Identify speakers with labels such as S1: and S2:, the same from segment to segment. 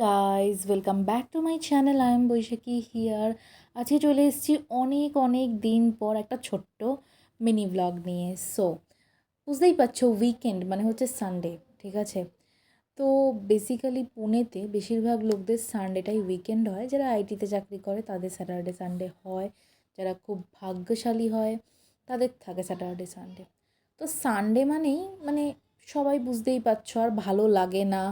S1: Guys welcome back to my channel I am Baishakhi here আজকে চলে এসেছি অনেক অনেক দিন পর একটা ছোট্ট মিনি ব্লগ নিয়ে। সো বুঝতেই পারছ উইকেন্ড মানে হচ্ছে সানডে ঠিক আছে? তো বেসিক্যালি পুনেতে বেশিরভাগ লোকদের সানডেটাই উইকেন্ড হয়। যারা আইটিতে চাকরি করে, তাদের স্যাটারডে সানডে হয়। যারা খুব ভাগ্যশালী হয়, তাদের থাকে স্যাটারডে সানডে তো সানডে মানেই মানে সবাই বুঝতেই পারছ, আর ভালো লাগে না।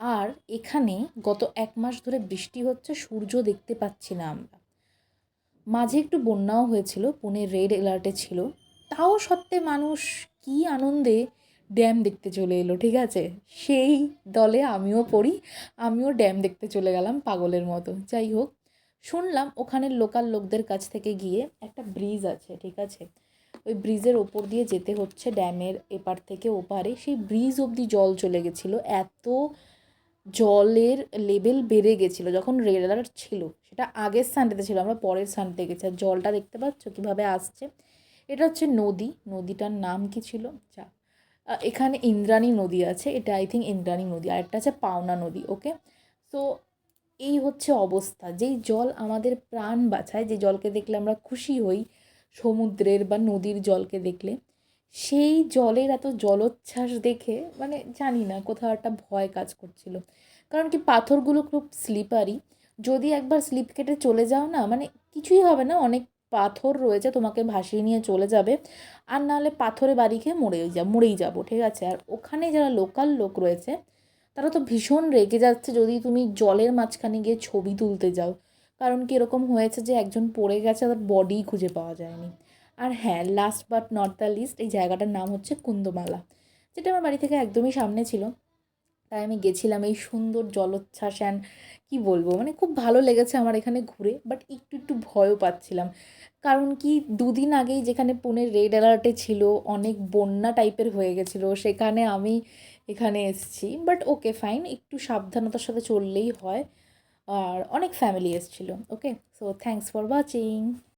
S1: আর এখানে গত এক মাস ধরে বৃষ্টি হচ্ছে, সূর্য দেখতে পাচ্ছি না আমরা। মাঝে একটু বন্যাও হয়েছিল, পুনে রেড অ্যালার্টে ছিল। তাও সত্ত্বে মানুষ কি আনন্দে ড্যাম দেখতে চলে এলো, ঠিক আছে? সেই দলে আমিও পড়ি, আমিও ড্যাম দেখতে চলে গেলাম পাগলের মতো। যাই হোক, শুনলাম ওখানের লোকাল লোকদের কাছ থেকে গিয়ে একটা ব্রিজ আছে, ঠিক আছে? ওই ব্রিজের ওপর দিয়ে যেতে হচ্ছে ড্যামের এপার থেকে ওপারে। সেই ব্রিজ অবধি জল চলে গেছিল, এত জলের লেভেল বেড়ে গেছিল, যখন রেড অ্যালার্ট ছিল, সেটা আগের সানডেতে ছিল, আমরা পরের সানডে গেছি, আর জলটা দেখতে পাচ্ছ কীভাবে আসছে? এটা হচ্ছে নদী, নদীটার নাম কি ছিল? যা এখানে ইন্দ্রাণী নদী আছে, এটা আই থিঙ্ক ইন্দ্রাণী নদী, আর একটা আছে পাওনা নদী ওকে তো এই হচ্ছে অবস্থা, যেই জল আমাদের প্রাণ বাঁচায়, যে জলকে দেখলে আমরা খুশি হই, সমুদ্রের বা নদীর জলকে দেখলে সেই জলের এত জলোচ্ছ্বাস দেখে মানে জানি না কোথাও একটা ভয় কাজ করছিল। কারণ কি পাথরগুলো খুব স্লিপারি যদি একবার স্লিপ কেটে চলে যাও না মানে কিছুই হবে না, অনেক পাথর রয়েছে, তোমাকে ভাসিয়ে নিয়ে চলে যাবে। আর নাহলে পাথরে বাড়ি খেয়ে মরেই যা, মরেই যাব, ঠিক আছে? আর ওখানে যারা লোকাল লোক রয়েছে, তারা তো ভীষণ রেগে যাচ্ছে যদি তুমি জলের মাঝখানে গিয়ে ছবি তুলতে যাও। কারণ কি এরকম হয়েছে যে একজন পড়ে গেছে, তার বডি খুঁজে পাওয়া যায়নি। আর হ্যাঁ last but not the least এই জায়গাটার নাম হচ্ছে কুন্দমালা, যেটা আমার বাড়ি থেকে একদমই সামনে ছিল। তাই আমি গেছিলাম এই সুন্দর জলোচ্ছ্বাস অ্যান্ড কী বলব মানে খুব ভালো লেগেছে আমার এখানে ঘুরে বাট একটু একটু ভয়ও পাচ্ছিলাম। কারণ কি দুদিন আগেই যেখানে পুনের রেড অ্যালার্টে ছিল, অনেক বন্যা টাইপের হয়ে গেছিল, সেখানে আমি এখানে এসেছি। বাট ওকে ফাইন একটু সাবধানতার সাথে চললেই হয়। আর অনেক ফ্যামিলি এসেছিল okay so thanks for watching